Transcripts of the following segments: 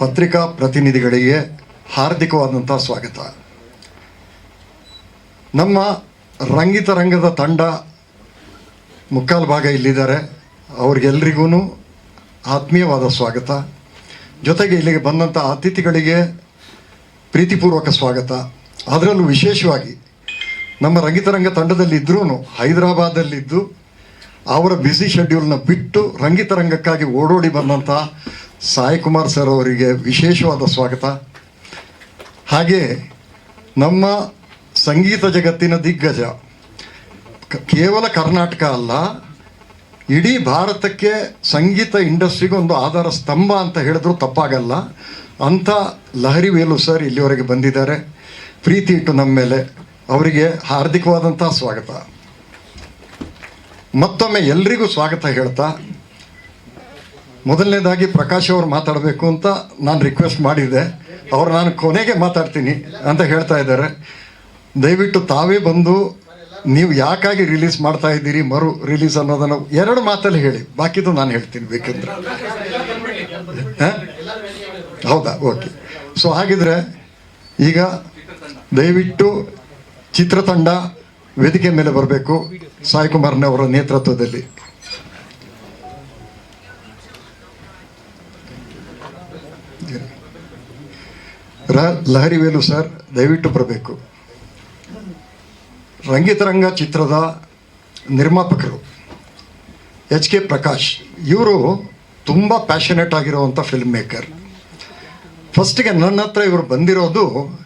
ಪತ್ರಿಕಾ ಪ್ರತಿನಿಧಿಗಳಿಗೆ ಹಾರ್ದಿಕವಾದಂಥ ಸ್ವಾಗತ. ನಮ್ಮ ರಂಗಿತ ರಂಗದ ತಂಡ ಮುಕ್ಕಾಲು ಭಾಗ ಇಲ್ಲಿದ್ದಾರೆ. ಅವ್ರಿಗೆಲ್ರಿಗೂ ಆತ್ಮೀಯವಾದ ಸ್ವಾಗತ. ಜೊತೆಗೆ ಇಲ್ಲಿಗೆ ಬಂದಂಥ ಅತಿಥಿಗಳಿಗೆ ಪ್ರೀತಿಪೂರ್ವಕ ಸ್ವಾಗತ. ಅದರಲ್ಲೂ ವಿಶೇಷವಾಗಿ ನಮ್ಮ ರಂಗಿತರಂಗ ತಂಡದಲ್ಲಿದ್ದರೂ ಹೈದರಾಬಾದಲ್ಲಿದ್ದು ಅವರ ಬ್ಯುಸಿ ಶೆಡ್ಯೂಲ್ನ ಬಿಟ್ಟು ರಂಗಿತರಂಗಕ್ಕಾಗಿ ಓಡೋಡಿ ಬಂದಂಥ ಸಾಯಿ ಕುಮಾರ್ ಸರ್ ಅವರಿಗೆ ವಿಶೇಷವಾದ ಸ್ವಾಗತ. ಹಾಗೆ ನಮ್ಮ ಸಂಗೀತ ಜಗತ್ತಿನ ದಿಗ್ಗಜ ಕೇವಲ ಕರ್ನಾಟಕ ಅಲ್ಲ, ಇಡೀ ಭಾರತಕ್ಕೆ ಸಂಗೀತ ಇಂಡಸ್ಟ್ರಿಗೆ ಒಂದು ಆಧಾರ ಸ್ತಂಭ ಅಂತ ಹೇಳಿದ್ರು ತಪ್ಪಾಗಲ್ಲ. ಅಂಥ ಲಹರಿ ವೇಲು ಸರ್ ಇಲ್ಲಿವರೆಗೆ ಬಂದಿದ್ದಾರೆ. ಪ್ರೀತಿ ಇಟ್ಟು ನಮ್ಮ ಮೇಲೆ ಅವರಿಗೆ ಹಾರ್ದಿಕವಾದಂಥ ಸ್ವಾಗತ. ಮತ್ತೊಮ್ಮೆ ಎಲ್ರಿಗೂ ಸ್ವಾಗತ ಹೇಳ್ತಾ ಮೊದಲನೇದಾಗಿ ಪ್ರಕಾಶ್ ಅವರು ಮಾತಾಡಬೇಕು ಅಂತ ನಾನು ರಿಕ್ವೆಸ್ಟ್ ಮಾಡಿದ್ದೆ. ಅವ್ರು ನಾನು ಕೊನೆಗೆ ಮಾತಾಡ್ತೀನಿ ಅಂತ ಹೇಳ್ತಾ ಇದ್ದಾರೆ. ದಯವಿಟ್ಟು ತಾವೇ ಬಂದು ನೀವು ಯಾಕಾಗಿ ರಿಲೀಸ್ ಮಾಡ್ತಾ ಇದ್ದೀರಿ, ಮರು ರಿಲೀಸ್ ಅನ್ನೋದನ್ನು ಎರಡು ಮಾತಲ್ಲಿ ಹೇಳಿ. ಬಾಕಿದು ನಾನು ಹೇಳ್ತೀನಿ ಬೇಕಂದ್ರೆ? ಹೌದಾ? ಓಕೆ ಸೊ ಹಾಗಿದ್ರೆ ಈಗ ದಯವಿಟ್ಟು ಚಿತ್ರತಂಡ ವೇದಿಕೆ ಮೇಲೆ ಬರಬೇಕು. ಸಾಯಿ ಕುಮಾರ್ನವರ ನೇತೃತ್ವದಲ್ಲಿ. ರ- ಲಹರಿ ವೇಲು ಸರ್, ದಯವಿಟ್ಟು ಬರಬೇಕು. ರಂಗಿತರಂಗ ಚಿತ್ರದ ನಿರ್ಮಾಪಕರು ಎಚ್ ಕೆ ಪ್ರಕಾಶ್, ಇವರು ತುಂಬ ಪ್ಯಾಷನೇಟ್ ಆಗಿರುವಂಥ ಫಿಲ್ಮ್ ಮೇಕರ್ ಫಸ್ಟಿಗೆ ನನ್ನ ಹತ್ರ ಇವರು ಬಂದಿರೋದು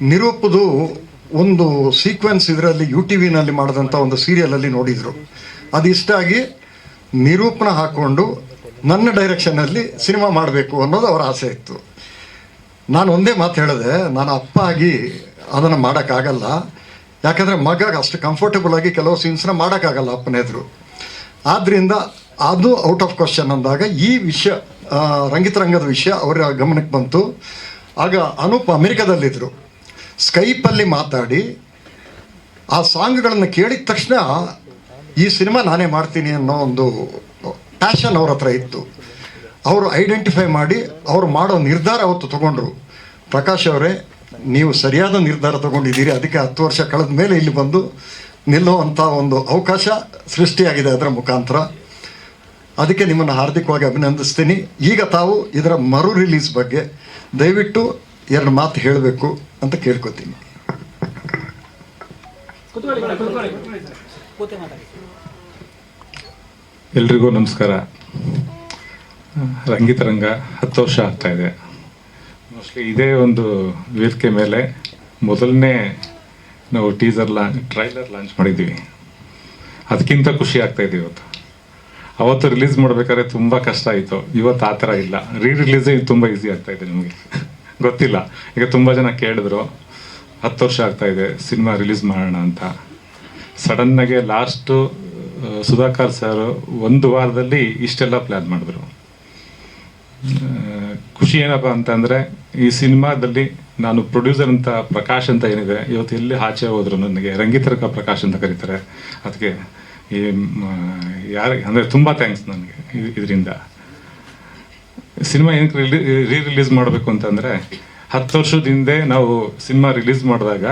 ನಿರೂಪದು ಒಂದು ಸೀಕ್ವೆನ್ಸ್ ಇದರಲ್ಲಿ ಯು ಟಿ ವಿನಲ್ಲಿ ಮಾಡಿದಂಥ ಒಂದು ಸೀರಿಯಲಲ್ಲಿ ನೋಡಿದರು. ಅದು ಇಷ್ಟ ಆಗಿ ನಿರೂಪಣ ಹಾಕ್ಕೊಂಡು ನನ್ನ ಡೈರೆಕ್ಷನಲ್ಲಿ ಸಿನಿಮಾ ಮಾಡಬೇಕು ಅನ್ನೋದು ಅವರ ಆಸೆ ಇತ್ತು. ನಾನು ಒಂದೇ ಮಾತು ಹೇಳಿದೆ, ನಾನು ಅಪ್ಪ ಆಗಿ ಅದನ್ನು ಮಾಡೋಕ್ಕಾಗಲ್ಲ. ಯಾಕಂದರೆ ಮಗ ಅಷ್ಟು ಕಂಫರ್ಟಬಲ್ ಆಗಿ ಕೆಲವು ಸೀನ್ಸ್ನ ಮಾಡೋಕ್ಕಾಗಲ್ಲ ಅಪ್ಪನ ಎದುರು ಆದ್ದರಿಂದ ಅದು ಔಟ್ ಆಫ್ ಕ್ವಶನ್ ಅಂದಾಗ ಈ ವಿಷಯ ರಂಗಿತ ರಂಗಿತರಂಗದ ವಿಷಯ ಅವರ ಗಮನಕ್ಕೆ ಬಂತು. ಆಗ ಅನೂಪ್ ಅಮೆರಿಕದಲ್ಲಿದ್ದರು ಸ್ಕೈಪಲ್ಲಿ ಮಾತಾಡಿ, ಆ ಸಾಂಗ್ಗಳನ್ನು ಕೇಳಿದ ತಕ್ಷಣ ಈ ಸಿನಿಮಾ ನಾನೇ ಮಾಡ್ತೀನಿ ಅನ್ನೋ ಒಂದು ಪ್ಯಾಷನ್ ಅವ್ರ ಹತ್ರ ಇತ್ತು. ಅವರು ಐಡೆಂಟಿಫೈ ಮಾಡಿ ಅವರು ಮಾಡೋ ನಿರ್ಧಾರ ಅವತ್ತು ತಗೊಂಡ್ರು. ಪ್ರಕಾಶ್ ಅವರೇ ನೀವು ಸರಿಯಾದ ನಿರ್ಧಾರ ತಗೊಂಡಿದ್ದೀರಿ. ಅದಕ್ಕೆ ಹತ್ತು ವರ್ಷ ಕಳೆದ ಮೇಲೆ ಇಲ್ಲಿ ಬಂದು ನಿಲ್ಲುವಂಥ ಒಂದು ಅವಕಾಶ ಸೃಷ್ಟಿಯಾಗಿದೆ ಅದರ ಮುಖಾಂತರ. ಅದಕ್ಕೆ ನಿಮ್ಮನ್ನು ಹಾರ್ದಿಕವಾಗಿ ಅಭಿನಂದಿಸ್ತೀನಿ. ಈಗ ತಾವು ಇದರ ಮರು ರಿಲೀಸ್ ಬಗ್ಗೆ ದಯವಿಟ್ಟು ಎರಡು ಮಾತು ಹೇಳಬೇಕು ಅಂತ ಕೇಳ್ಕೊತೀನಿ. ಎಲ್ರಿಗೂ ನಮಸ್ಕಾರ. ರಂಗಿತರಂಗ ಹತ್ತು ವರ್ಷ ಆಗ್ತಾ ಇದೆ. ಮೋಸ್ಟ್ಲಿ ಇದೇ ಒಂದು ವೇದಿಕೆ ಮೇಲೆ ಮೊದಲನೇ ನಾವು ಟೀಸರ್ ಲಾ ಟ್ರೈಲರ್ ಲಾಂಚ್ ಮಾಡಿದ್ವಿ. ಅದಕ್ಕಿಂತ ಖುಷಿ ಆಗ್ತಾ ಇದೆ ಇವತ್ತು. ಅವತ್ತು ರಿಲೀಸ್ ಮಾಡ್ಬೇಕಾದ್ರೆ ತುಂಬ ಕಷ್ಟ ಆಯಿತು. ಇವತ್ತು ಆ ಥರ ಇಲ್ಲ. ರೀ ರಿಲೀಸೇ ತುಂಬ ಈಸಿ ಆಗ್ತಾ ಇದೆ ನಿಮಗೆ. ಗೊತ್ತಿಲ್ಲ. ಈಗ ತುಂಬ ಜನ ಕೇಳಿದ್ರು, ಹತ್ತು ವರ್ಷ ಆಗ್ತಾ ಇದೆ, ಸಿನಿಮಾ ರಿಲೀಸ್ ಮಾಡೋಣ ಅಂತ. ಸಡನ್ನಾಗೆ ಲಾಸ್ಟು ಸುಧಾಕರ್ ಸರ್ ಒಂದು ವಾರದಲ್ಲಿ ಇಷ್ಟೆಲ್ಲ ಪ್ಲ್ಯಾನ್ ಮಾಡಿದ್ರು. ಖುಷಿ ಏನಪ್ಪ ಅಂತಂದರೆ, ಈ ಸಿನಿಮಾದಲ್ಲಿ ನಾನು ಪ್ರೊಡ್ಯೂಸರ್ ಅಂತ ಪ್ರಕಾಶ್ ಅಂತ ಏನಿದೆ, ಇವತ್ತು ಎಲ್ಲಿ ಆಚೆ ಹೋದ್ರು ನನಗೆ, ರಂಗಿತರಕ ಪ್ರಕಾಶ್ ಅಂತ ಕರೀತಾರೆ. ಅದಕ್ಕೆ ಈ ಯಾರಿಗೆ ಅಂದರೆ ತುಂಬ ಥ್ಯಾಂಕ್ಸ್ ನನಗೆ ಇದರಿಂದ. ಸಿನಿಮಾ ಏನಕ್ಕೆ ರಿಲೀ ರೀ ರಿಲೀಸ್ ಮಾಡಬೇಕು ಅಂತಂದರೆ, ಹತ್ತು ವರ್ಷದ ಹಿಂದೆ ನಾವು ಸಿನಿಮಾ ರಿಲೀಸ್ ಮಾಡಿದಾಗ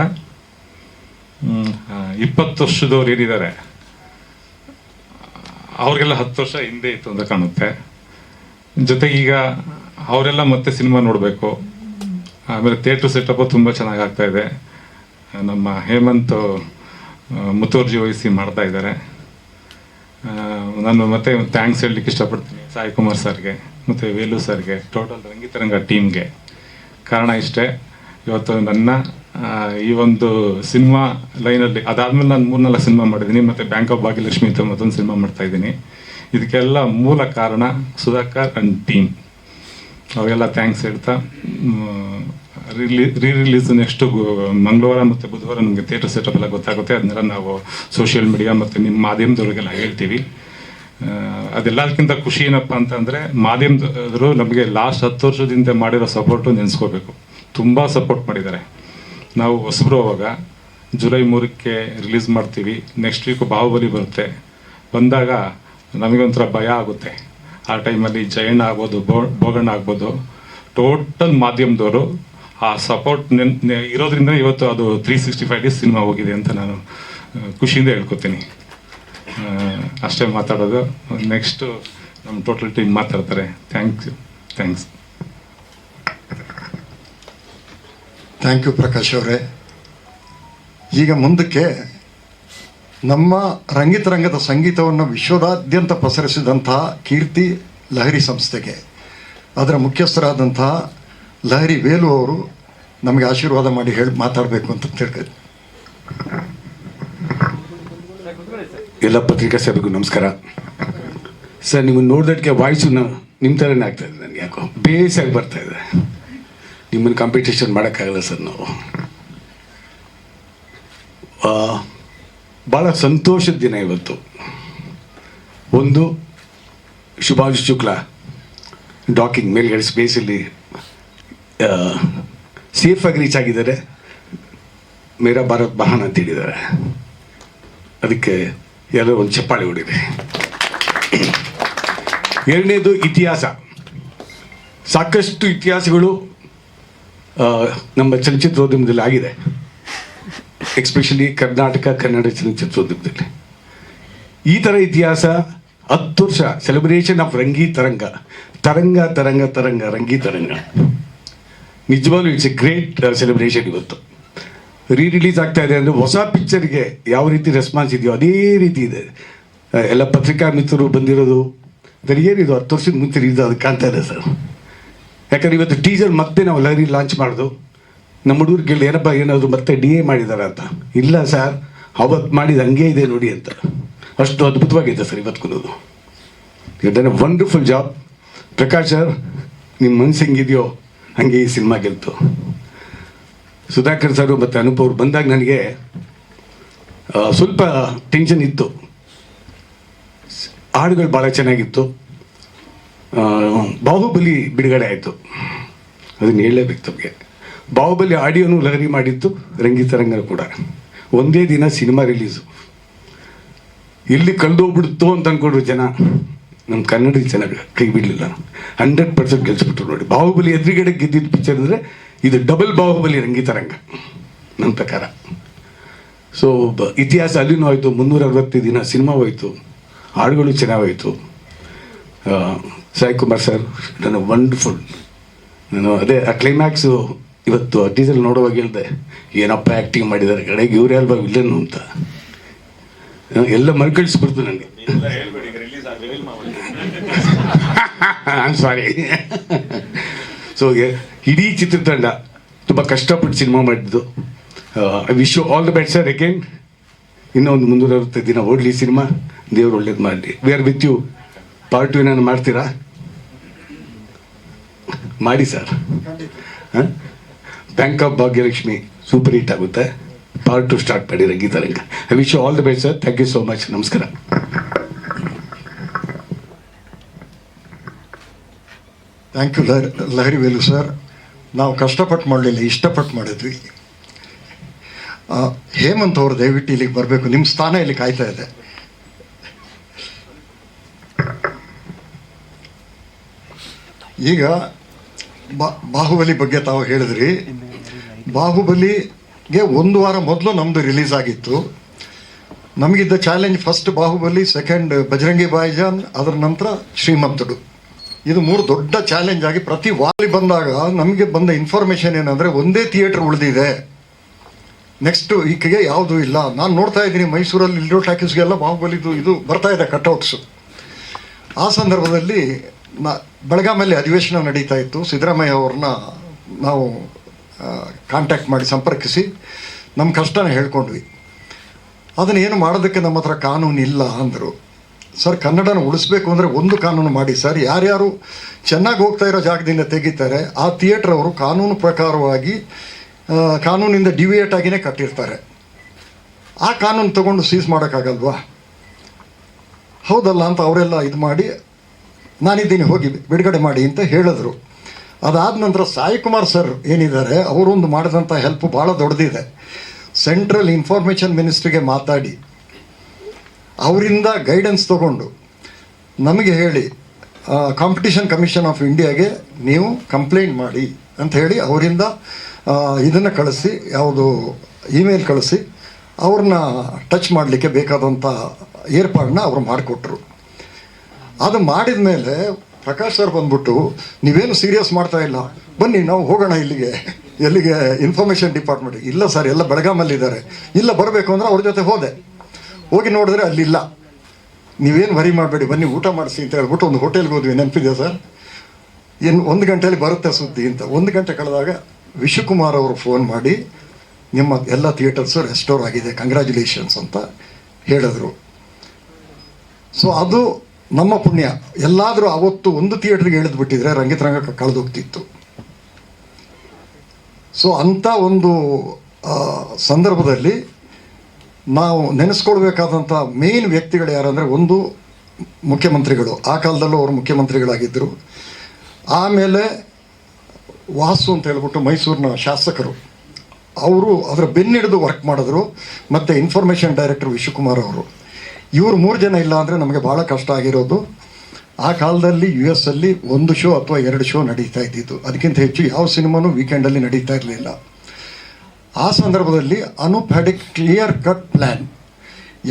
ಇಪ್ಪತ್ತು ವರ್ಷದವ್ರು ಏನಿದ್ದಾರೆ, ಅವ್ರಿಗೆಲ್ಲ ಹತ್ತು ವರ್ಷ ಹಿಂದೆ ಇತ್ತು ಅಂತ ಕಾಣುತ್ತೆ. ಜೊತೆಗೆ ಈಗ ಅವರೆಲ್ಲ ಮತ್ತೆ ಸಿನಿಮಾ ನೋಡಬೇಕು. ಆಮೇಲೆ ಥಿಯೇಟ್ರ್ ಸೆಟಪ್ ತುಂಬ ಚೆನ್ನಾಗಿ ಆಗ್ತಾ ಇದೆ. ನಮ್ಮ ಹೇಮಂತ್ ಮುತೋರ್ಜಿ ಮುತುವರ್ಜಿ ವಹಿಸಿ ಮಾಡ್ತಾ ಇದ್ದಾರೆ. ನಾನು ಮತ್ತೆ ಥ್ಯಾಂಕ್ಸ್ ಹೇಳಲಿಕ್ಕೆ ಇಷ್ಟಪಡ್ತೀನಿ. ಸಾಯಿ ಕುಮಾರ್ ಸರ್ಗೆ, ಮತ್ತು ವೇಲು ಸರ್ಗೆ ಟೋಟಲ್ ರಂಗಿತರಂಗ ಟೀಮ್ಗೆ ಕಾರಣ ಇಷ್ಟೇ, ಇವತ್ತು ನನ್ನ ಈ ಒಂದು ಸಿನಿಮಾ ಲೈನಲ್ಲಿ ಅದಾದಮೇಲೆ ನಾನು ಮೂರ್ನಾಲ್ಕು ಸಿನಿಮಾ ಮಾಡಿದ್ದೀನಿ, ಮತ್ತು ಬ್ಯಾಂಕ್ ಆಫ್ ಭಾಗ್ಯಲಕ್ಷ್ಮಿ ಅಂತ ಮತ್ತೊಂದು ಸಿನಿಮಾ ಮಾಡ್ತಾ ಇದ್ದೀನಿ. ಇದಕ್ಕೆಲ್ಲ ಮೂಲ ಕಾರಣ ಸುಧಾಕರ್ ಅಂಡ್ ಟೀಮ್ ಅವೆಲ್ಲ ಥ್ಯಾಂಕ್ಸ್ ಹೇಳ್ತಾ ರಿಲೀ ರೀ ರಿಲೀಸ್ ನೆಕ್ಸ್ಟು ಮಂಗಳವಾರ ಮತ್ತು ಬುಧವಾರ ನಮಗೆ ಥಿಯೇಟರ್ ಸೆಟಪ್ ಎಲ್ಲ ಗೊತ್ತಾಗುತ್ತೆ. ಅದನ್ನೆಲ್ಲ ನಾವು ಸೋಷಿಯಲ್ ಮೀಡಿಯಾ ಮತ್ತು ನಿಮ್ಮ ಮಾಧ್ಯಮದವ್ರಿಗೆಲ್ಲ ಹೇಳ್ತೀವಿ. ಅದೆಲ್ಲದಕ್ಕಿಂತ ಖುಷಿ ಏನಪ್ಪ ಅಂತಂದರೆ ಮಾಧ್ಯಮದವರು ನಮಗೆ ಲಾಸ್ಟ್ ಹತ್ತು ವರ್ಷದಿಂದ ಮಾಡಿರೋ ಸಪೋರ್ಟು ನೆನೆಸ್ಕೋಬೇಕು. ತುಂಬ ಸಪೋರ್ಟ್ ಮಾಡಿದ್ದಾರೆ. ನಾವು ಹೊಸಬ್ರು ಅವಾಗ, ಜುಲೈ ಮೂರಕ್ಕೆ ರಿಲೀಸ್ ಮಾಡ್ತೀವಿ. ನೆಕ್ಸ್ಟ್ ವೀಕು ಬಾಹುಬಲಿ ಬರುತ್ತೆ. ಬಂದಾಗ ನಮಗೊಂಥರ ಭಯ ಆಗುತ್ತೆ. ಆ ಟೈಮಲ್ಲಿ ಜಯಣ್ಣ ಆಗ್ಬೋದು, ಬೋ- ಬೋಗಣ್ಣ ಆಗ್ಬೋದು. ಟೋಟಲ್ ಮಾಧ್ಯಮದವರು ಆ ಸಪೋರ್ಟ್ ಇರೋದ್ರಿಂದ ಇವತ್ತು ಅದು three sixty five days cinema ಹೋಗಿದೆ ಅಂತ ನಾನು ಖುಷಿಯಿಂದ ಹೇಳ್ಕೊತೀನಿ. ಅಷ್ಟೇ ಮಾತಾಡೋದು. ನೆಕ್ಸ್ಟು ನಮ್ಮ ಟೋಟಲ್ ಟೀಮ್ ಮಾತಾಡ್ತಾರೆ. Thank you thanks thank you Prakash ಅವರೇ. ಈಗ ಮುಂದಕ್ಕೆ ನಮ್ಮ ರಂಗಿತರಂಗದ ಸಂಗೀತವನ್ನು ವಿಶ್ವದಾದ್ಯಂತ ಪಸರಿಸಿದಂತಹ ಕೀರ್ತಿ ಲಹರಿ ಸಂಸ್ಥೆಗೆ. ಅದರ ಮುಖ್ಯಸ್ಥರಾದಂತಹ ಲಹರಿ ವೇಲು ಅವರು ನಮಗೆ ಆಶೀರ್ವಾದ ಮಾಡಿ ಹೇಳಿ ಮಾತಾಡಬೇಕು ಅಂತ ತಿಳ್ಕ ಎಲ್ಲ ಪತ್ರಿಕಾ ಸಭೆಗೂ ನಮಸ್ಕಾರ. ಸರ್ ನಿಮ್ಮನ್ನು ನೋಡಿದಕ್ಕೆ ವಾಯ್ಸು ನಿಮ್ಮ ಥರನೇ ಆಗ್ತಾ ಇದೆ ನನಗೆ ಯಾಕೋ. ಬೇಸಾಗಿ ಬರ್ತಾ ಇದೆ. ನಿಮ್ಮನ್ನು ಕಾಂಪಿಟೇಷನ್ ಮಾಡೋಕ್ಕಾಗಲ್ಲ ಸರ್ ನಾವು. ಭಾಳ ಸಂತೋಷದ ದಿನ ಇವತ್ತು. ಒಂದು ಶುಭಾಶು ಶುಕ್ಲಾ. ಡಾಕಿಂಗ್ ಮೇಲ್ಗಡೆ ಸ್ಪೇಸಲ್ಲಿ ಸೇಫಾಗಿ ರೀಚ್ ಆಗಿದ್ದಾರೆ. ಮೇರಾ ಭಾರತ್ ಮಹಾನ್ ಅಂತ ಹೇಳಿದ್ದಾರೆ. ಅದಕ್ಕೆ ಎಲ್ಲರೂ ಒಂದು ಚಪ್ಪಾಳೆ ಹೊಡಿದೆ ಎರಡನೇದು ಇತಿಹಾಸ. ಸಾಕಷ್ಟು ಇತಿಹಾಸಗಳು ನಮ್ಮ ಚಲನಚಿತ್ರೋದ್ಯಮದಲ್ಲಿ ಆಗಿದೆ. ಎಕ್ಸ್ಪೆಷಲಿ ಕರ್ನಾಟಕ ಕನ್ನಡ ಚಲನಚಿತ್ರೋದ್ಯಮದಲ್ಲಿ ಈ ಥರ ಇತಿಹಾಸ ಹತ್ತು ವರ್ಷ ಸೆಲೆಬ್ರೇಷನ್ ಆಫ್ ರಂಗಿ ತರಂಗ ತರಂಗ ತರಂಗ ತರಂಗ ರಂಗಿ ತರಂಗ ನಿಜವಾಗ್ಲೂ ಇಟ್ಸ್ ಎ ಗ್ರೇಟ್ ಸೆಲೆಬ್ರೇಷನ್ ಇವತ್ತು. ರೀ ರಿಲೀಸ್ ಆಗ್ತಾ ಇದೆ ಅಂದರೆ ಹೊಸ ಪಿಕ್ಚರ್ಗೆ ಯಾವ ರೀತಿ ರೆಸ್ಪಾನ್ಸ್ ಇದೆಯೋ ಅದೇ ರೀತಿ ಇದೆ. ಎಲ್ಲ ಪತ್ರಿಕಾ ಮಿತ್ರರು ಬಂದಿರೋದು ಏನಿದು ಹತ್ತು ವರ್ಷದ ಮುಂಚೆ ಇದು ಅದು ಕಾಣ್ತಾ ಇದೆ ಸರ್. ಯಾಕಂದ್ರೆ ಇವತ್ತು ಟೀಸರ್ ಮತ್ತೆ ನಾವು ಲಹರಿ ಲಾಂಚ್ ಮಾಡೋದು. ನಮ್ಮ ಹುಡುಗರಿಗೆ ಏನಪ್ಪ, ಏನಾದರೂ ಮತ್ತೆ ಡಿ ಎ ಮಾಡಿದಾರ ಅಂತ. ಇಲ್ಲ ಸರ್ ಅವತ್ತು ಮಾಡಿದ ಹಂಗೆ ಇದೆ ನೋಡಿ ಅಂತ. ಅಷ್ಟು ಅದ್ಭುತವಾಗಿದೆ ಸರ್ ಇವತ್ತು you done wonderful job Prakash sir ನಿಮ್ಮ ಮನ್ಸು ಹೆಂಗಿದೆಯೋ ಹಂಗೆ ಈ ಸಿನಿಮಾ ಗೆಲ್ತು. ಸುಧಾಕರ್ ಸರ್ ಮತ್ತು ಅನೂಪ್ ಅವ್ರು ಬಂದಾಗ ನನಗೆ ಸ್ವಲ್ಪ ಟೆನ್ಷನ್ ಇತ್ತು. ಹಾಡುಗಳು ಭಾಳ ಚೆನ್ನಾಗಿತ್ತು. ಬಾಹುಬಲಿ ಬಿಡುಗಡೆ ಆಯಿತು. ಅದನ್ನು ಹೇಳಲೇಬೇಕು ತಮಗೆ. ಬಾಹುಬಲಿ ಆಡಿಯೋನು ಲಹರಿ ಮಾಡಿತ್ತು ರಂಗಿತರಂಗ ಕೂಡ. ಒಂದೇ ದಿನ ಸಿನಿಮಾ ರಿಲೀಸು. ಇಲ್ಲಿ ಕಳೆದೋಗ್ಬಿಡ್ತು ಅಂತ ಅಂದ್ಕೊಂಡ್ರು ಜನ. ನಮ್ಮ ಕನ್ನಡ ಜನ ಕೈ ಬಿಡಲಿಲ್ಲ. ಹಂಡ್ರೆಡ್ ಪರ್ಸೆಂಟ್ ಗೆಲ್ಸ್ಬಿಟ್ರು ನೋಡಿ. ಬಾಹುಬಲಿ ಎದುರುಗಡೆ ಗೆದ್ದಿದ್ದ ಪಿಕ್ಚರ್ ಅಂದರೆ ಇದು ಡಬಲ್ ಬಾಹುಬಲಿ ರಂಗಿತರಂಗ ನನ್ನ ಪ್ರಕಾರ. ಸೊ ಇತಿಹಾಸ ಅಲ್ಲಿನೂ ಆಯಿತು ಮುನ್ನೂರ ಅರವತ್ತು ದಿನ ಸಿನಿಮಾ ಹೋಯಿತು. ಹಾಡುಗಳು ಚೆನ್ನಾಗೋಯ್ತು ಸಾಯಿ ಕುಮಾರ್ ಸರ್, ನನ್ನ ವಂಡರ್ಫುಲ್ ನಾನು ಅದೇ ಆ ಕ್ಲೈಮ್ಯಾಕ್ಸು ಇವತ್ತು ಟೀಸರ್ ನೋಡುವಾಗ ಹೇಳ್ದೆ, ಏನಪ್ಪ ಆ್ಯಕ್ಟಿಂಗ್ ಮಾಡಿದ್ದಾರೆ, ಕಡೆಗೆ ಇವ್ರು ಅಲ್ವಾ ವಿಲನ್ನು ಅಂತ. ಎಲ್ಲ ಮರುಕಳಿಸ್ಬಿಡ್ತು ನನಗೆ ಸಾರಿ ಸೊ ಇಡೀ ಚಿತ್ರತಂಡ ತುಂಬ ಕಷ್ಟಪಟ್ಟು ಸಿನಿಮಾ ಮಾಡಿದ್ದು. I wish all the best sir again ಇನ್ನೂ ಒಂದು ಅರವತ್ತೈದು ದಿನ ಓಡಲಿ ಸಿನಿಮಾ ದೇವ್ರು ಒಳ್ಳೇದು ಮಾಡಲಿ. We are with you part two ಏನಾದ್ರು ಮಾಡ್ತೀರಾ? ಮಾಡಿ sir bank of Bhagyalakshmi super hit ಆಗುತ್ತೆ. ಪಾರ್ಟ್ ಟು ಸ್ಟಾರ್ಟ್ ಮಾಡಿ Rangitaranga I wish you all the best sir thank you so much ನಮಸ್ಕಾರ. Thank you Lahari Lahari Velu sir ನಾವು ಕಷ್ಟಪಟ್ಟು ಮಾಡಲಿಲ್ಲ, ಇಷ್ಟಪಟ್ಟು ಮಾಡಿದ್ವಿ. ಹೇಮಂತ್ ಅವರು ದಯವಿಟ್ಟು ಇಲ್ಲಿಗೆ ಬರಬೇಕು. ನಿಮ್ಮ ಸ್ಥಾನ ಇಲ್ಲಿ ಕಾಯ್ತಾ ಇದೆ. ಈಗ ಬಾ- ಬಾಹುಬಲಿ ಬಗ್ಗೆ ತಾವು ಹೇಳಿದ್ರಿ. ಬಾಹುಬಲಿಗೆ ಒಂದು ವಾರ ಮೊದಲು ನಮ್ಮದು ರಿಲೀಸ್ ಆಗಿತ್ತು. ನಮಗಿದ್ದ challenge first Baahubali second Bajrangi Bhaijaan, ಅದರ ನಂತರ ಶ್ರೀಮಂತಡು ಇದು ಮೂರು ದೊಡ್ಡ ಚಾಲೆಂಜ್ ಆಗಿ ಪ್ರತಿ ವಾಲಿ ಬಂದಾಗ ನಮಗೆ ಬಂದ ಇನ್ಫಾರ್ಮೇಶನ್ ಏನಂದರೆ ಒಂದೇ ಥಿಯೇಟರ್ ಉಳಿದಿದೆ. ನೆಕ್ಸ್ಟ್ ಈಕೆಗೆ ಯಾವುದೂ ಇಲ್ಲ. ನಾನು ನೋಡ್ತಾ ಇದ್ದೀನಿ ಮೈಸೂರಲ್ಲಿ ಇಲ್ಲಿರೋ ಟಾಕೀಸ್ಗೆಲ್ಲ ಬಾಹುಬಲಿದು ಇದು ಬರ್ತಾ ಇದೆ ಕಟ್ಔಟ್ಸು ಆ ಸಂದರ್ಭದಲ್ಲಿ ಬೆಳಗಾಮಲ್ಲಿ ಅಧಿವೇಶನ ನಡೀತಾ ಇತ್ತು. ಸಿದ್ದರಾಮಯ್ಯ ಅವ್ರನ್ನ ನಾವು ಕಾಂಟ್ಯಾಕ್ಟ್ ಮಾಡಿ ಸಂಪರ್ಕಿಸಿ ನಮ್ಮ ಕಷ್ಟನ ಹೇಳ್ಕೊಂಡ್ವಿ. ಅದನ್ನು ಏನು ಮಾಡೋದಕ್ಕೆ ನಮ್ಮ ಹತ್ರ ಕಾನೂನು ಇಲ್ಲ ಅಂದರು. ಸರ್, ಕನ್ನಡನ ಉಳಿಸ್ಬೇಕು ಅಂದರೆ ಒಂದು ಕಾನೂನು ಮಾಡಿ. ಸರ್, ಯಾರ್ಯಾರು ಚೆನ್ನಾಗಿ ಹೋಗ್ತಾ ಇರೋ ಜಾಗದಿಂದ ತೆಗಿತಾರೆ, ಆ ಥಿಯೇಟ್ರ್ ಅವರು ಕಾನೂನು ಪ್ರಕಾರವಾಗಿ ಕಾನೂನಿಂದ ಡಿವಿಯೇಟ್ ಆಗಿನೇ ಕಟ್ಟಿರ್ತಾರೆ. ಆ ಕಾನೂನು ತಗೊಂಡು ಸೀಸ್ ಮಾಡೋಕ್ಕಾಗಲ್ವಾ? ಹೌದಲ್ಲ ಅಂತ ಅವರೆಲ್ಲ ಇದು ಮಾಡಿ ನಾನಿದ್ದೀನಿ, ಹೋಗಿ ಬಿಡುಗಡೆ ಮಾಡಿ ಅಂತ ಹೇಳಿದ್ರು. ಅದಾದ ನಂತರ ಸಾಯಿ ಕುಮಾರ್ ಸರ್ ಏನಿದ್ದಾರೆ, ಅವರೊಂದು ಮಾಡಿದಂಥ ಹೆಲ್ಪ್ ಭಾಳ ದೊಡ್ಡದಿದೆ. ಸೆಂಟ್ರಲ್ ಇನ್ಫಾರ್ಮೇಷನ್ ಮಿನಿಸ್ಟ್ರಿಗೆ ಮಾತಾಡಿ. ಅವರಿಂದ ಗೈಡೆನ್ಸ್ ತಗೊಂಡು. ನಮಗೆ ಹೇಳಿ ಕಾಂಪಿಟಿಷನ್ ಕಮಿಷನ್ ಆಫ್ ಇಂಡಿಯಾಗೆ ನೀವು ಕಂಪ್ಲೇಂಟ್ ಮಾಡಿ ಅಂತ ಹೇಳಿ ಅವರಿಂದ ಇದನ್ನು ಕಳಿಸಿ, ಯಾವುದು ಇಮೇಲ್ ಕಳಿಸಿ, ಅವ್ರನ್ನ ಟಚ್ ಮಾಡಲಿಕ್ಕೆ ಬೇಕಾದಂಥ ಏರ್ಪಾಡನ್ನ ಅವರು ಮಾಡಿಕೊಟ್ರು. ಅದು ಮಾಡಿದ ಮೇಲೆ ಪ್ರಕಾಶ್ ಸರ್ ಬಂದ್ಬಿಟ್ಟು, ನೀವೇನು ಸೀರಿಯಸ್ ಮಾಡ್ತಾ ಇಲ್ಲ? ಬನ್ನಿ, ನಾವು ಹೋಗೋಣ ಇಲ್ಲಿಗೆ. ಎಲ್ಲಿಗೆ ಇನ್ಫಾರ್ಮೇಷನ್ ಡಿಪಾರ್ಟ್ಮೆಂಟ್ ಇಲ್ಲ ಸರ್, ಎಲ್ಲ ಬೆಳಗಾಮಲ್ಲಿದ್ದಾರೆ ಇಲ್ಲ, ಬರಬೇಕು ಅಂದ್ರೆ ಅವ್ರ ಜೊತೆ ಹೋದೆ. ಹೋಗಿ ನೋಡಿದ್ರೆ ಅಲ್ಲಿಲ್ಲ. ನೀವೇನು ವರಿ ಮಾಡಬೇಡಿ, ಬನ್ನಿ, ಊಟ ಮಾಡಿಸಿ ಅಂತ ಹೇಳ್ಬಿಟ್ಟು ಒಂದು ಹೋಟೆಲ್ಗೆ ಹೋದ್ವಿ. ನೆನಪಿದೆ ಸರ್? ಇನ್ನು ಒಂದು ಗಂಟೆಯಲ್ಲಿ ಬರುತ್ತೆ ಸುದ್ದಿ ಅಂತ. ಒಂದು ಗಂಟೆ ಕಳೆದಾಗ ವಿಶ್ವಕುಮಾರ್ ಅವರು ಫೋನ್ ಮಾಡಿ, ನಿಮ್ಮ ಎಲ್ಲ ಥಿಯೇಟರ್ಸು ರೆಸ್ಟೋರ್ ಆಗಿದೆ ಕಂಗ್ರ್ಯಾಚುಲೇಷನ್ಸ್ ಅಂತ ಹೇಳಿದ್ರು. ಸೊ ಅದು ನಮ್ಮ ಪುಣ್ಯ. ಎಲ್ಲಾದರೂ ಅವತ್ತು ಒಂದು ಥಿಯೇಟ್ರಿಗೆ ಇಳಿದು ಬಿಟ್ಟಿದ್ರೆ ರಂಗಿತರಂಗ ಕಳೆದೋಗ್ತಿತ್ತು. ಸೊ ಅಂಥ ಒಂದು ಸಂದರ್ಭದಲ್ಲಿ ನಾವು ನೆನೆಸ್ಕೊಳ್ಬೇಕಾದಂಥ ಮೇನ್ ವ್ಯಕ್ತಿಗಳು ಯಾರಂದರೆ ಒಂದು ಮುಖ್ಯಮಂತ್ರಿಗಳು. ಆ ಕಾಲದಲ್ಲೂ ಅವರು ಮುಖ್ಯಮಂತ್ರಿಗಳಾಗಿದ್ದರು. ಆಮೇಲೆ ವಾಸು ಅಂತ ಹೇಳ್ಬಿಟ್ಟು ಮೈಸೂರಿನ ಶಾಸಕರು. ಅವರು ಅದರ ಬೆನ್ನಿಡಿದು ವರ್ಕ್ ಮಾಡಿದ್ರು. ಮತ್ತು ಇನ್ಫಾರ್ಮೇಷನ್ ಡೈರೆಕ್ಟರ್ ವಿಶ್ವಕುಮಾರ್ ಅವರು. ಇವರು ಮೂರು ಜನ ಇಲ್ಲ ಅಂದರೆ ನಮಗೆ ಭಾಳ ಕಷ್ಟ ಆಗಿರೋದು. ಆ ಕಾಲದಲ್ಲಿ ಯು ಎಸ್ ಅಲ್ಲಿ ಒಂದು ಶೋ ಅಥವಾ ಎರಡು ಶೋ ನಡೀತಾ ಇದ್ದಿತ್ತು ಅದಕ್ಕಿಂತ ಹೆಚ್ಚು ಯಾವ ಸಿನಿಮಾನೂ ವೀಕೆಂಡಲ್ಲಿ ನಡೀತಾ ಇರಲಿಲ್ಲ. ಆ ಸಂದರ್ಭದಲ್ಲಿ Anup had a clear cut plan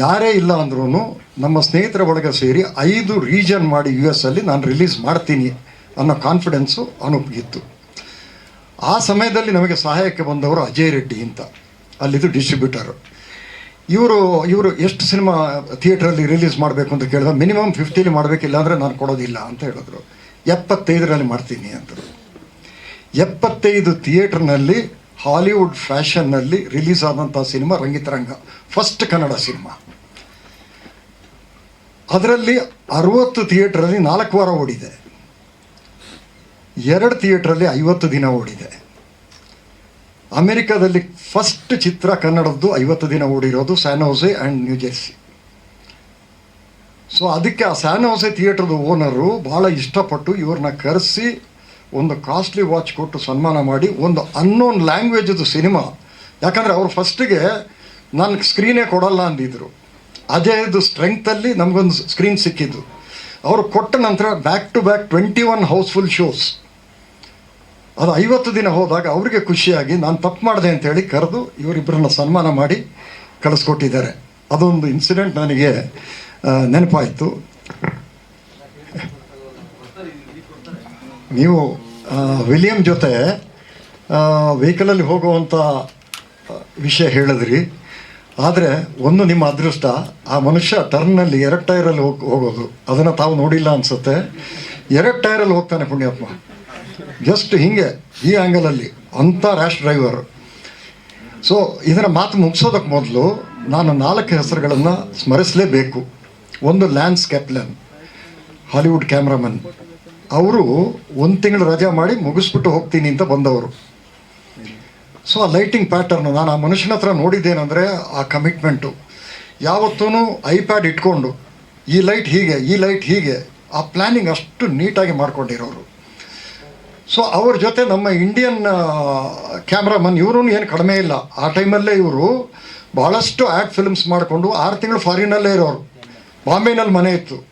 ಯಾರೇ ಇಲ್ಲ ಅಂದ್ರೂ ನಮ್ಮ ಸ್ನೇಹಿತರ ಒಳಗೆ ಸೇರಿ ಐದು ರೀಜನ್ ಮಾಡಿ ಯು ಎಸ್ ಅಲ್ಲಿ ನಾನು ರಿಲೀಸ್ ಮಾಡ್ತೀನಿ ಅನ್ನೋ ಕಾನ್ಫಿಡೆನ್ಸು ಅನೂಪ್ಗಿತ್ತು. ಆ ಸಮಯದಲ್ಲಿ ನಮಗೆ ಸಹಾಯಕ್ಕೆ ಬಂದವರು ಅಜಯ್ ರೆಡ್ಡಿ ಅಂತ. ಅಲ್ಲಿದ್ದು ಡಿಸ್ಟ್ರಿಬ್ಯೂಟರು ಇವರು ಇವರು ಎಷ್ಟು ಸಿನಿಮಾ ಥಿಯೇಟ್ರಲ್ಲಿ ರಿಲೀಸ್ ಮಾಡಬೇಕು ಅಂತ ಕೇಳಿದ ಮಿನಿಮಮ್ ಫಿಫ್ಟಿಲಿ ಮಾಡಬೇಕಿಲ್ಲ ಅಂದರೆ ನಾನು ಕೊಡೋದಿಲ್ಲ ಅಂತ ಹೇಳಿದ್ರು. ಎಪ್ಪತ್ತೈದರಲ್ಲಿ ಮಾಡ್ತೀನಿ ಅಂತರು ಎಪ್ಪತ್ತೈದು ಥಿಯೇಟ್ರ್ನಲ್ಲಿ ಹಾಲಿವುಡ್ ಫ್ಯಾಷನ್ನಲ್ಲಿ ರಿಲೀಸ್ ಆದಂಥ cinema Rangitaranga, first Kannada cinema. ಅದರಲ್ಲಿ ಅರುವತ್ತು ಥಿಯೇಟ್ರಲ್ಲಿ ನಾಲ್ಕು ವಾರ ಓಡಿದೆ. ಎರಡು ಥಿಯೇಟ್ರಲ್ಲಿ ಐವತ್ತು ದಿನ ಓಡಿದೆ. ಅಮೆರಿಕದಲ್ಲಿ ಫಸ್ಟ್ ಚಿತ್ರ ಕನ್ನಡದ್ದು ಐವತ್ತು ದಿನ ಓಡಿರೋದು San Jose and New Jersey so ಅದಕ್ಕೆ ಆ ಸ್ಯಾನೋಸೆ ಥಿಯೇಟ್ರದ ಓನರು ಭಾಳ ಇಷ್ಟಪಟ್ಟು ಇವ್ರನ್ನ ಕರೆಸಿ ಒಂದು ಕಾಸ್ಟ್ಲಿ ವಾಚ್ ಕೊಟ್ಟು ಸನ್ಮಾನ ಮಾಡಿ ಒಂದು ಅನ್ನೋನ್ ಲ್ಯಾಂಗ್ವೇಜದು ಸಿನಿಮಾ ಯಾಕಂದರೆ ಅವ್ರು ಫಸ್ಟಿಗೆ ನಾನು ಸ್ಕ್ರೀನೇ ಕೊಡಲ್ಲ ಅಂದಿದ್ರು. ಅಜಯದು ಸ್ಟ್ರೆಂಗ್ತಲ್ಲಿ ನಮಗೊಂದು ಸ್ಕ್ರೀನ್ ಸಿಕ್ಕಿದ್ದು. ಅವರು ಕೊಟ್ಟ ನಂತರ back to back twenty one housefull shows ಅದು ಐವತ್ತು ದಿನ ಹೋದಾಗ ಅವರಿಗೆ ಖುಷಿಯಾಗಿ ನಾನು ತಪ್ಪು ಮಾಡಿದೆ ಅಂತ ಹೇಳಿ ಕರೆದು ಇವರಿಬ್ಬರನ್ನ ಸನ್ಮಾನ ಮಾಡಿ ಕಳಿಸ್ಕೊಟ್ಟಿದ್ದಾರೆ. ಅದೊಂದು ಇನ್ಸಿಡೆಂಟ್ ನನಗೆ ನೆನಪಾಯಿತು. ನೀವು ವಿಲಿಯಂ ಜೊತೆ ವೆಹಿಕಲಲ್ಲಿ ಹೋಗುವಂಥ ವಿಷಯ ಹೇಳಿದ್ರಿ. ಆದರೆ ಒಂದು ನಿಮ್ಮ ಅದೃಷ್ಟ, ಆ ಮನುಷ್ಯ ಟರ್ನಲ್ಲಿ ಎರಡು ಟೈರಲ್ಲಿ ಹೋಗಿ, ಹೋಗೋದು. ಅದನ್ನು ತಾವು ನೋಡಿಲ್ಲ ಅನಿಸುತ್ತೆ. ಎರಡು ಟೈರಲ್ಲಿ ಹೋಗ್ತಾನೆ ಪುಣ್ಯಾತ್ಮ. ಜಸ್ಟ್ ಹಿಂಗೆ, ಈ ಆ್ಯಂಗಲಲ್ಲಿ ಅಂಥ ರ್ಯಾಶ್ ಡ್ರೈವರ್ ಸೊ ಇದರ ಮಾತು ಮುಗಿಸೋದಕ್ಕೆ ಮೊದಲು ನಾನು ನಾಲ್ಕು ಹೆಸರುಗಳನ್ನು ಸ್ಮರಿಸಲೇಬೇಕು. ಒಂದು ಲ್ಯಾನ್ಸ್ ಕ್ಯಾಪ್ಲನ್ ಹಾಲಿವುಡ್ ಕ್ಯಾಮ್ರಾಮನ್ ಅವರು ಒಂದು ತಿಂಗಳು ರಜೆ ಮಾಡಿ ಮುಗಿಸ್ಬಿಟ್ಟು ಹೋಗ್ತೀನಿ ಅಂತ ಬಂದವರು. ಸೊ ಆ ಲೈಟಿಂಗ್ ಪ್ಯಾಟರ್ನು ನಾನು ಆ ಮನುಷ್ಯನ ಹತ್ರ ನೋಡಿದ್ದೇನೆಂದರೆ ಆ ಕಮಿಟ್ಮೆಂಟು ಯಾವತ್ತೂ ಐಪ್ಯಾಡ್ ಇಟ್ಕೊಂಡು, ಈ ಲೈಟ್ ಹೀಗೆ, ಈ ಲೈಟ್ ಹೀಗೆ, ಆ ಪ್ಲ್ಯಾನಿಂಗ್ ಅಷ್ಟು ನೀಟಾಗಿ ಮಾಡ್ಕೊಂಡಿರೋರು. ಸೊ ಅವ್ರ ಜೊತೆ ನಮ್ಮ ಇಂಡಿಯನ್ ಕ್ಯಾಮ್ರಾಮನ್ ಇವರು ಏನು ಕಡಿಮೆ ಇಲ್ಲ. ಆ ಟೈಮಲ್ಲೇ ಇವರು ಭಾಳಷ್ಟು ಆ್ಯಡ್ ಫಿಲ್ಮ್ಸ್ ಮಾಡಿಕೊಂಡು ಆರು ತಿಂಗಳು ಫಾರಿನಲ್ಲೇ ಇರೋರು. ಬಾಂಬೆನಲ್ಲಿ ಮನೆ ಇತ್ತು.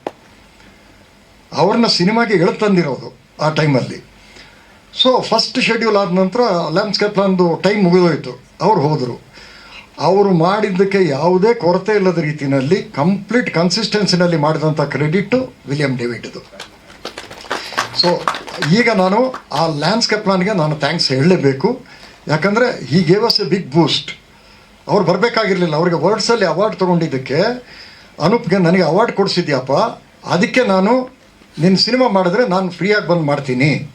ಅವ್ರನ್ನ ಸಿನಿಮಾಗೆ ಎಳ್ತಂದಿರೋದು ಆ ಟೈಮಲ್ಲಿ ಸೊ ಫಸ್ಟ್ ಶೆಡ್ಯೂಲ್ ಆದ ನಂತರ ಲ್ಯಾಂಡ್ಸ್ಕೇಪ್ ಒಂದು ಟೈಮ್ ಮುಗಿದೋಯ್ತು. ಅವ್ರು ಹೋದರು. ಅವರು ಮಾಡಿದ್ದಕ್ಕೆ ಯಾವುದೇ ಕೊರತೆ ಇಲ್ಲದ ರೀತಿಯಲ್ಲಿ ಕಂಪ್ಲೀಟ್ ಕನ್ಸಿಸ್ಟೆನ್ಸಿನಲ್ಲಿ ಮಾಡಿದಂಥ ಕ್ರೆಡಿಟ್ಟು ವಿಲಿಯಂ ಡೇವಿಡ್ದು. ಸೊ ಈಗ ನಾನು ಆ ಲ್ಯಾಂಡ್ಸ್ಕೇಪ್ ಪ್ಲಾನ್ಗೆ ನಾನು ಥ್ಯಾಂಕ್ಸ್ ಹೇಳಲೇಬೇಕು. ಯಾಕಂದರೆ he gave us a big boost ಅವ್ರು ಬರಬೇಕಾಗಿರಲಿಲ್ಲ. ಅವ್ರಿಗೆ ವರ್ಡ್ಸಲ್ಲಿ ಅವಾರ್ಡ್ ತೊಗೊಂಡಿದ್ದಕ್ಕೆ ಅನೂಪ್ಗೆ ನನಗೆ ಅವಾರ್ಡ್ ಕೊಡಿಸಿದ್ಯಪ್ಪ. ಅದಕ್ಕೆ ನಾನು ನಿನ್ನ ಸಿನಿಮಾ ಮಾಡಿದ್ರೆ ನಾನು ಫ್ರೀಯಾಗಿ ಬಂದು ಮಾಡ್ತೀನಿ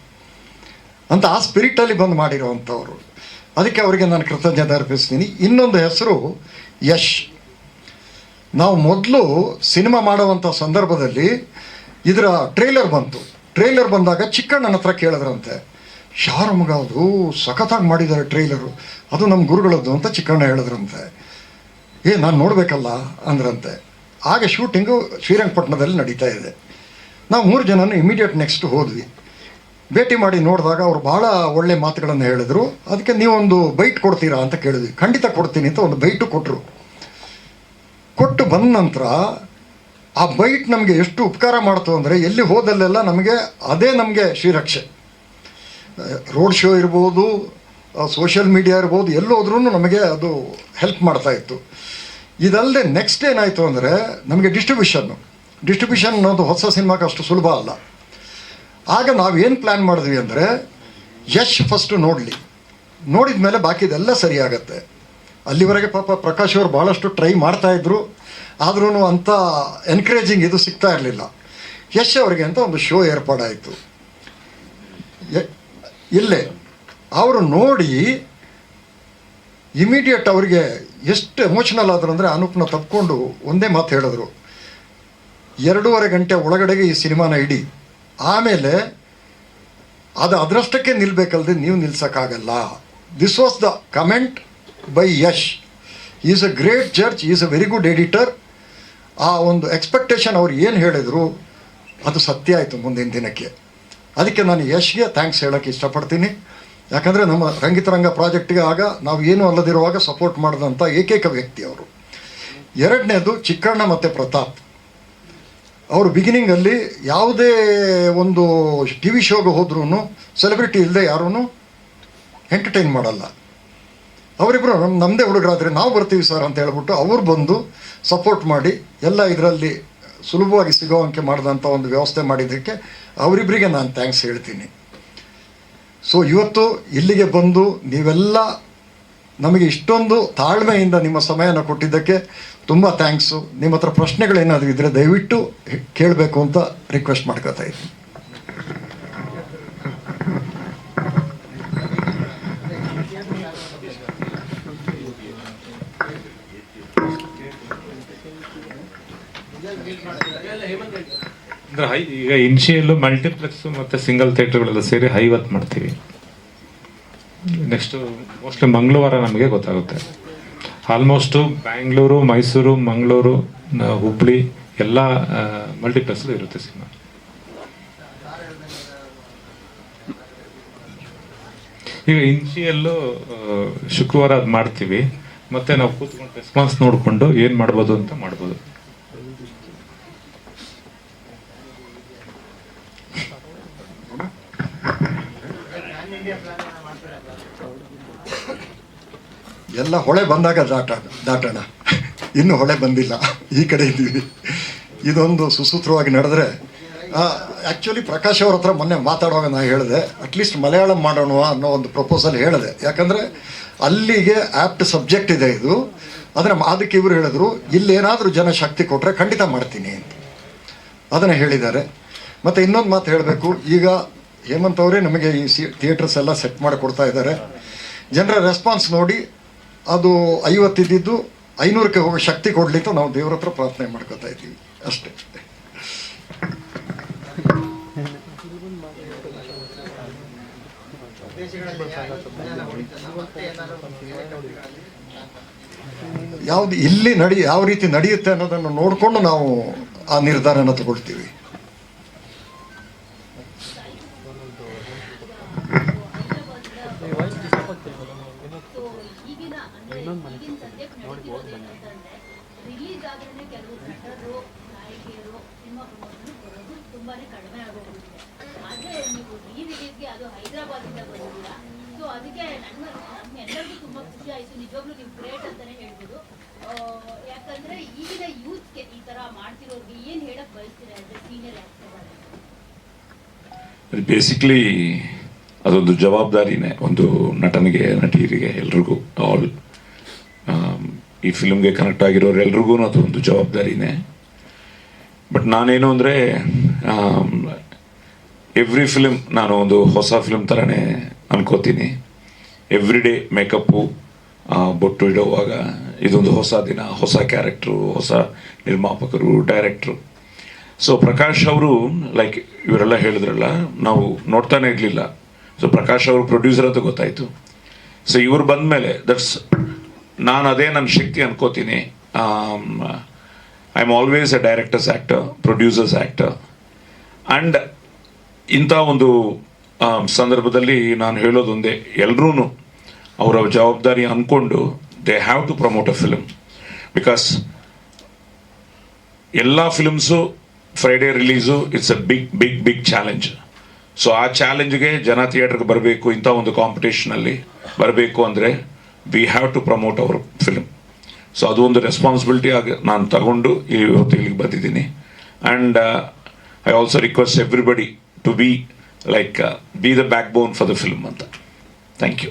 ಅಂತ ಆ ಸ್ಪಿರಿಟಲ್ಲಿ ಬಂದು ಮಾಡಿರೋವಂಥವ್ರು. ಅದಕ್ಕೆ ಅವರಿಗೆ ನಾನು ಕೃತಜ್ಞತೆ ಅರ್ಪಿಸ್ತೀನಿ. ಇನ್ನೊಂದು ಹೆಸರು ಯಶ್. ನಾವು ಮೊದಲು ಸಿನಿಮಾ ಮಾಡುವಂಥ ಸಂದರ್ಭದಲ್ಲಿ ಇದರ ಟ್ರೇಲರ್ ಬಂತು. ಟ್ರೇಲರ್ ಬಂದಾಗ ಚಿಕ್ಕಣ್ಣನ ಹತ್ರ ಕೇಳಿದ್ರಂತೆ, ಯಾರ ಮಗ ಅದು? ಸಖತ್ತಾಗಿ ಮಾಡಿದ್ದಾರೆ ಟ್ರೈಲರು. ಅದು ನಮ್ಮ ಗುರುಗಳದ್ದು, ಅಂತ ಚಿಕ್ಕಣ್ಣ ಹೇಳಿದ್ರಂತೆ. ಏ, ನಾನು ನೋಡಬೇಕಲ್ಲ, ಅಂದ್ರಂತೆ. ಆಗ ಶೂಟಿಂಗು ಶ್ರೀರಂಗಪಟ್ಟಣದಲ್ಲಿ ನಡೀತಾ ಇದೆ. ನಾವು ಮೂರು ಜನನು ಇಮಿಡಿಯೇಟ್ ನೆಕ್ಸ್ಟ್ ಹೋದ್ವಿ. ಭೇಟಿ ಮಾಡಿ ನೋಡಿದಾಗ ಅವರು ಭಾಳ ಒಳ್ಳೆ ಮಾತುಗಳನ್ನು ಹೇಳಿದರು. ಅದಕ್ಕೆ ನೀವೊಂದು ಬೈಟ್ ಕೊಡ್ತೀರಾ ಅಂತ ಕೇಳಿದ್ವಿ. ಖಂಡಿತ ಕೊಡ್ತೀನಿ, ಅಂತ ಒಂದು ಬೈಟು ಕೊಟ್ಟರು ಕೊಟ್ಟು ಬಂದ ನಂತರ ಆ ಬೈಟ್ ನಮಗೆ ಎಷ್ಟು ಉಪಕಾರ ಮಾಡ್ತು ಅಂದರೆ ಎಲ್ಲಿ ಹೋದಲ್ಲೆಲ್ಲ ನಮಗೆ ಅದೇ ನಮಗೆ ಶ್ರೀರಕ್ಷೆ. ರೋಡ್ ಶೋ ಇರ್ಬೋದು ಸೋಷಿಯಲ್ ಮೀಡಿಯಾ ಇರ್ಬೋದು ಎಲ್ಲೋದ್ರೂ ನಮಗೆ ಅದು ಹೆಲ್ಪ್ ಮಾಡ್ತಾ ಇತ್ತು. ಇದಲ್ಲದೆ ನೆಕ್ಸ್ಟ್ ಏನಾಯಿತು ಅಂದರೆ ನಮಗೆ ಡಿಸ್ಟ್ರಿಬ್ಯೂಷನ್ನು ಡಿಸ್ಟ್ರಿಬ್ಯೂಷನ್ ಅನ್ನೋದು ಹೊಸ ಸಿನಿಮಾಗೆ ಅಷ್ಟು ಸುಲಭ ಅಲ್ಲ. ಆಗ ನಾವೇನು ಪ್ಲ್ಯಾನ್ ಮಾಡಿದ್ವಿ ಅಂದರೆ ಯಶ್ ಫಸ್ಟು ನೋಡಲಿ. ನೋಡಿದ ಮೇಲೆ ಬಾಕಿದೆಲ್ಲ ಸರಿಯಾಗತ್ತೆ. ಅಲ್ಲಿವರೆಗೆ ಪಾಪ ಪ್ರಕಾಶ್ ಅವರು ಭಾಳಷ್ಟು ಟ್ರೈ ಮಾಡ್ತಾಯಿದ್ರು ಆದ್ರೂ ಅಂಥ ಎನ್ಕರೇಜಿಂಗ್ ಇದು ಸಿಗ್ತಾ ಇರಲಿಲ್ಲ. ಯಶ್ ಅವರಿಗೆ ಅಂತ ಒಂದು ಶೋ ಏರ್ಪಾಡಾಯಿತು. ಇಲ್ಲೇ. ಅವರು ನೋಡಿ ಇಮಿಡಿಯೇಟ್ ಅವರಿಗೆ ಎಷ್ಟು ಎಮೋಷನಲ್ ಆದರು ಅಂದರೆ ಅನೂಪ್ನ ತಪ್ಕೊಂಡು ಒಂದೇ ಮಾತು ಹೇಳಿದ್ರು. ಎರಡೂವರೆ ಗಂಟೆ ಒಳಗಡೆಗೆ ಈ ಸಿನಿಮಾನ ಇಡಿ. ಆಮೇಲೆ ಅದು ಅದರಷ್ಟಕ್ಕೆ ನಿಲ್ಬೇಕಲ್ದೆ ನೀವು ನಿಲ್ಸೋಕ್ಕಾಗಲ್ಲ. This was the comment by Yash is a great judge is a very good editor ಆ ಒಂದು ಎಕ್ಸ್ಪೆಕ್ಟೇಷನ್ ಅವ್ರು ಏನು ಹೇಳಿದರು, ಅದು ಸತ್ಯ ಆಯಿತು ಮುಂದಿನ ದಿನಕ್ಕೆ. ಅದಕ್ಕೆ ನಾನು ಯಶ್ಗೆ ಥ್ಯಾಂಕ್ಸ್ ಹೇಳೋಕ್ಕೆ ಇಷ್ಟಪಡ್ತೀನಿ. ಯಾಕಂದರೆ ನಮ್ಮ ರಂಗಿತರಂಗ ಪ್ರಾಜೆಕ್ಟ್ಗೆ ಆಗ ನಾವು ಏನು ಅಲ್ಲದಿರುವಾಗ ಸಪೋರ್ಟ್ ಮಾಡಿದಂಥ ಏಕೈಕ ವ್ಯಕ್ತಿ ಅವರು. ಎರಡನೇದು ಚಿಕ್ಕಣ್ಣ ಮತ್ತು ಪ್ರತಾಪ್. ಅವರು ಬಿಗಿನಿಂಗಲ್ಲಿ ಯಾವುದೇ ಒಂದು ಟಿ ವಿ ಶೋಗೆ ಹೋದ್ರೂ ಸೆಲೆಬ್ರಿಟಿ ಇಲ್ಲದೆ ಯಾರೂ ಎಂಟರ್ಟೈನ್ ಮಾಡಲ್ಲ. ಅವರಿಬ್ಬರು ನಮ್ಮ ನಮ್ಮದೇ ಹುಡುಗರಾದರೆ ನಾವು ಬರ್ತೀವಿ ಸರ್ ಅಂತ ಹೇಳ್ಬಿಟ್ಟು ಅವ್ರು ಬಂದು ಸಪೋರ್ಟ್ ಮಾಡಿ ಎಲ್ಲ ಇದರಲ್ಲಿ ಸುಲಭವಾಗಿ ಸಿಗೋವಂಗೆ ಮಾಡಿದಂಥ ಒಂದು ವ್ಯವಸ್ಥೆ ಮಾಡಿದ್ದಕ್ಕೆ ಅವರಿಬ್ಬರಿಗೆ ನಾನು ಥ್ಯಾಂಕ್ಸ್ ಹೇಳ್ತೀನಿ. ಸೊ ಇವತ್ತು ಇಲ್ಲಿಗೆ ಬಂದು ನೀವೆಲ್ಲ ನಮಗೆ ಇಷ್ಟೊಂದು ತಾಳ್ಮೆಯಿಂದ ನಿಮ್ಮ ಸಮಯನ ಕೊಟ್ಟಿದ್ದಕ್ಕೆ ತುಂಬ ಥ್ಯಾಂಕ್ಸು ನಿಮ್ಮ ಹತ್ರ ಪ್ರಶ್ನೆಗಳೇನಾದರೂ ಇದ್ದರೆ ದಯವಿಟ್ಟು ಕೇಳಬೇಕು ಅಂತ ರಿಕ್ವೆಸ್ಟ್ ಮಾಡ್ಕೋತಾ ಇದ್ದೀನಿ ಅಂದ್ರೆ ಈಗ ಇನ್ಶಿಯಲ್ ಮಲ್ಟಿಪ್ಲೆಕ್ಸ್ ಮತ್ತೆ ಸಿಂಗಲ್ ಥಿಯೇಟರ್ಗಳೆಲ್ಲ ಸೇರಿ ಐವತ್ತು ಮಾಡ್ತೀವಿ. ನೆಕ್ಸ್ಟ್ ಮೋಸ್ಟ್ಲಿ ಮಂಗಳವಾರ ನಮಗೆ ಗೊತ್ತಾಗುತ್ತೆ. ಆಲ್ಮೋಸ್ಟು ಬ್ಯಾಂಗ್ಳೂರು ಮೈಸೂರು ಮಂಗಳೂರು ಹುಬ್ಳಿ ಎಲ್ಲ ಮಲ್ಟಿಪ್ಲೆಕ್ಸ್ ಇರುತ್ತೆ ಸಿನಿಮಾ ಈಗ ಇನ್ಶಿಯಲ್ಲು ಶುಕ್ರವಾರ ಅದು ಮಾಡ್ತೀವಿ. ಮತ್ತೆ ನಾವು ಕೂತ್ಕೊಂಡು ರೆಸ್ಪಾನ್ಸ್ ನೋಡಿಕೊಂಡು ಏನು ಮಾಡ್ಬೋದು ಅಂತ ಮಾಡ್ಬೋದು. ಎಲ್ಲ ಹೊಳೆ ಬಂದಾಗ ದಾಟ ದಾಟೋಣ. ಇನ್ನು ಹೊಳೆ ಬಂದಿಲ್ಲ. ಈ ಕಡೆ ಇದ್ದೀವಿ. ಇದೊಂದು ಸುಸೂತ್ರವಾಗಿ ನಡೆದ್ರೆ ಆ್ಯಕ್ಚುಲಿ ಪ್ರಕಾಶ್ ಅವ್ರ ಹತ್ರ ಮೊನ್ನೆ ಮಾತಾಡುವಾಗ ನಾನು ಹೇಳಿದೆ ಅಟ್ಲೀಸ್ಟ್ ಮಲಯಾಳಂ ಮಾಡೋಣ ಅನ್ನೋ ಒಂದು ಪ್ರಪೋಸಲ್ ಹೇಳಿದೆ. ಯಾಕಂದರೆ ಅಲ್ಲಿಗೆ ಆ್ಯಪ್ಟ್ ಸಬ್ಜೆಕ್ಟ್ ಇದೆ ಇದು. ಅದನ್ನು ಅದಕ್ಕೆ ಇವರು ಹೇಳಿದ್ರು, ಇಲ್ಲೇನಾದರೂ ಜನ ಶಕ್ತಿ ಕೊಟ್ಟರೆ ಖಂಡಿತ ಮಾಡ್ತೀನಿ ಅಂತ. ಅದನ್ನು ಹೇಳಿದ್ದಾರೆ. ಮತ್ತು ಇನ್ನೊಂದು ಮಾತು ಹೇಳಬೇಕು. ಈಗ ಹೇಮಂತ್ ಅವರೇ ನಮಗೆ ಈ ಸಿ ಥಿಯೇಟರ್ಸ್ ಎಲ್ಲ ಸೆಟ್ ಮಾಡಿ ಕೊಡ್ತಾ ಇದ್ದಾರೆ. ಜನರ ರೆಸ್ಪಾನ್ಸ್ ನೋಡಿ ಅದು ಐವತ್ತಿದ್ದು ಐನೂರಕ್ಕೆ ಹೋಗೋ ಶಕ್ತಿ ಕೊಡಲಿ ಅಂತ ನಾವು ದೇವ್ರ ಹತ್ರ ಪ್ರಾರ್ಥನೆ ಮಾಡ್ಕೋತಾ ಇದ್ದೀವಿ. ಅಷ್ಟೇ. ಯಾವ್ದು ಇಲ್ಲಿ ನಡಿ, ಯಾವ ರೀತಿ ನಡೆಯುತ್ತೆ ಅನ್ನೋದನ್ನು ನೋಡಿಕೊಂಡು ನಾವು ಆ ನಿರ್ಧಾರನ ತಗೊಳ್ತೀವಿ. ಅಂದ್ರೆ ಈಗಿನ ಸದ್ಯಕ್ಕೆ ನಡೀತಿರೋದು ಏನಂತಂದ್ರೆ ರಿಲೀಸ್ ಆದ್ರೇನೆ ಕೆಲವು ನಟರು ನಾಯಕಿಯರು ಸಿನಿಮಾ ಪ್ರಮೋಷನ್ ಬರೋದು ತುಂಬಾನೇ ಕಡಿಮೆ ಆಗೋಗ್ಬಿಟ್ಟಿದೆ ಆದ್ರೆ ನೀವು ಈ ರಿಲೀಸ್ಗೆ ಅದು ಹೈದರಾಬಾದಿಂದ ಬಂದಿದ್ದೀರಾ ಸೊ ಅದಕ್ಕೆ ನನ್ನ ತುಂಬಾ ಖುಷಿ ಆಯಿತು ನಿಜವಾಗ್ಲೂ ನೀವು ಗ್ರೇಟ್ ಅಂತಾನೆ ಹೇಳ್ಬೋದು ಯಾಕಂದ್ರೆ ಈಗಿನ ಯೂತ್ಗೆ ಈ ತರ ಮಾಡ್ತಿರೋರ್ಗೆ ಏನ್ ಹೇಳಕ್ ಬಯಸ್ತೀರಾ ಸೀನಿಯರ್ ಆಕ್ಟರ್ ಬೇಸಿಕ್ಲಿ ಅದೊಂದು ಜವಾಬ್ದಾರಿನೇ ಒಂದು ನಟನಿಗೆ, ನಟಿಯರಿಗೆ ಎಲ್ರಿಗೂ ಆಲ್ ಈ ಫಿಲ್ಮ್ಗೆ ಕನೆಕ್ಟ್ ಆಗಿರೋರು ಎಲ್ರಿಗೂ ಅದೊಂದು ಜವಾಬ್ದಾರಿನೇ ಬಟ್ ನಾನೇನು ಅಂದರೆ ಎವ್ರಿ ಫಿಲಿಮ್ ನಾನು ಒಂದು ಹೊಸ ಫಿಲ್ಮ್ ಥರನೇ ಅನ್ಕೋತೀನಿ. ಎವ್ರಿ ಡೇ ಮೇಕಪ್ಪು ಬೊಟ್ಟು ಇಡೋವಾಗ ಇದೊಂದು ಹೊಸ ದಿನ, ಹೊಸ ಕ್ಯಾರೆಕ್ಟ್ರು ಹೊಸ ನಿರ್ಮಾಪಕರು ಡೈರೆಕ್ಟ್ರು ಸೊ ಪ್ರಕಾಶ್ ಅವರು ಲೈಕ್ ಇವರೆಲ್ಲ ಹೇಳಿದ್ರಲ್ಲ, ನಾವು ನೋಡ್ತಾನೆ ಇರಲಿಲ್ಲ. ಸೊ ಪ್ರಕಾಶ್ ಅವರು ಪ್ರೊಡ್ಯೂಸರ್ ಅಂತ ಗೊತ್ತಾಯಿತು. ಸೊ ಇವ್ರು ಬಂದಮೇಲೆ ದಟ್ಸ್ ನಾನು ಅದೇ ನನ್ನ ಶಕ್ತಿ ಅನ್ಕೋತೀನಿ. I am always a directors actor producers actor and ಇಂಥ ಒಂದು ಸಂದರ್ಭದಲ್ಲಿ ನಾನು ಹೇಳೋದೊಂದೇ ಎಲ್ಲರೂ ಅವರ ಜವಾಬ್ದಾರಿ ಅಂದ್ಕೊಂಡು they have to promote a film because ಎಲ್ಲ films Friday release it's a big big big challenge so ಆ ಚಾಲೆಂಜ್ಗೆ ಜನ ಥಿಯೇಟರ್ಗೆ ಬರಬೇಕು, ಇಂಥ ಒಂದು ಕಾಂಪಿಟೇಷನಲ್ಲಿ ಬರಬೇಕು ಅಂದರೆ we have to promote our film so ಅದು ಒಂದು ರೆಸ್ಪಾನ್ಸಿಬಿಲಿಟಿ ಆಗಿ ನಾನು ತಗೊಂಡು ಈ ಇವತ್ತು ಇಲ್ಲಿಗೆ ಬಂದಿದ್ದೀನಿ. And I also request everybody to be like be the back bone for the film ಅಂತ. Thank you